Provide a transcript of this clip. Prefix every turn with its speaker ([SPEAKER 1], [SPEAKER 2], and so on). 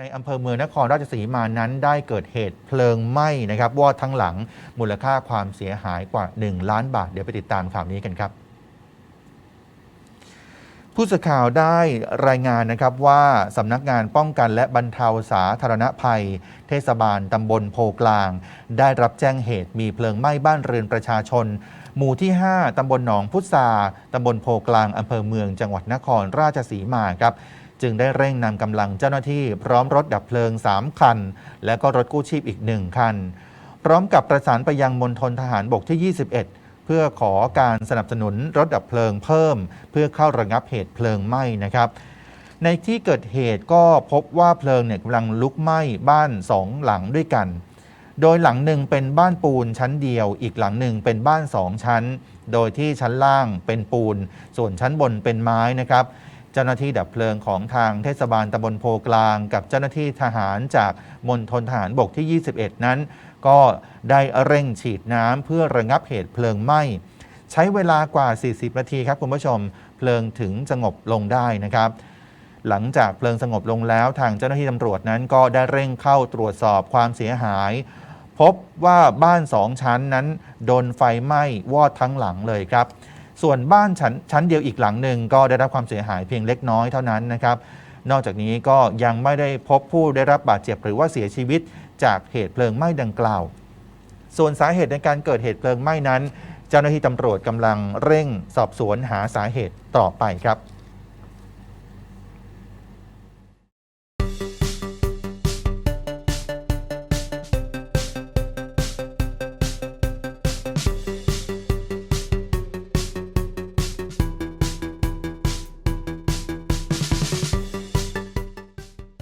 [SPEAKER 1] ในอำเภอเมืองนครราชสีมานั้นได้เกิดเหตุเพลิงไหม้นะครับวอดทั้งหลังมูลค่าความเสียหายกว่า 1 ล้านบาท เดี๋ยวไปติดตามข่าวนี้กันครับ ผู้สื่อข่าวได้รายงานนะครับว่าสำนักงานป้องกันและบรรเทาสาธารณภัย เทศบาลตำบลโพกลาง ได้รับแจ้งเหตุมีเพลิงไหม้บ้านเรือนประชาชน หมู่ที่ 5ตำบลหนองพุทราตำบลโพกลางอำเภอเมืองจังหวัดนครราชสีมาครับ จึงได้เร่งนำกำลังเจ้าหน้าที่พร้อมรถดับเพลิง 3 คัน และก็รถกู้ชีพอีก 1 คัน พร้อมกับประสานไปยังมณฑลทหารบกที่ 21 เพื่อขอการสนับสนุนรถดับเพลิงเพิ่ม เพื่อเข้าระงับเหตุเพลิงไหม้นะครับในที่เกิดเหตุก็พบว่าเพลิงเนี่ยกำลังลุกไหม้บ้านสองหลังด้วยกัน โดยหลังหนึ่งเป็นบ้านปูนชั้นเดียว อีกหลังหนึ่งเป็นบ้านสองชั้น โดยที่ชั้นล่างเป็นปูน ส่วนชั้นบนเป็นไม้นะครับ เจ้าหน้าที่ดับเพลิงของทางเทศบาลตำบลโพกลาง กับเจ้าหน้าที่ทหารจากมณฑลทหารบกที่ 21 นั้น ก็ได้เร่งฉีดน้ำเพื่อระงับเหตุเพลิงไหม้ใช้เวลากว่า 40 นาทีครับคุณผู้ชม เพลิงถึงสงบลงได้นะครับ หลังจากเพลิงสงบลงแล้วทางเจ้าหน้าที่ตำรวจนั้นก็ได้เร่งเข้าตรวจสอบความเสียหาย พบว่าบ้านสองชั้นนั้น โดนไฟไหม้วอดทั้งหลังเลยครับ ส่วนบ้านชั้นชั้นเดียวอีกหลังหนึ่งก็ได้รับความเสียหายเพียงเล็กน้อยเท่านั้นนะครับนอกจากนี้ก็ยังไม่ได้พบผู้ได้รับบาดเจ็บหรือว่าเสียชีวิตจากเหตุเพลิงไหม้ดังกล่าว ส่วนสาเหตุในการเกิดเหตุเพลิงไหม้นั้น เจ้าหน้าที่ตำรวจกำลังเร่งสอบสวนหาสาเหตุต่อไปครับ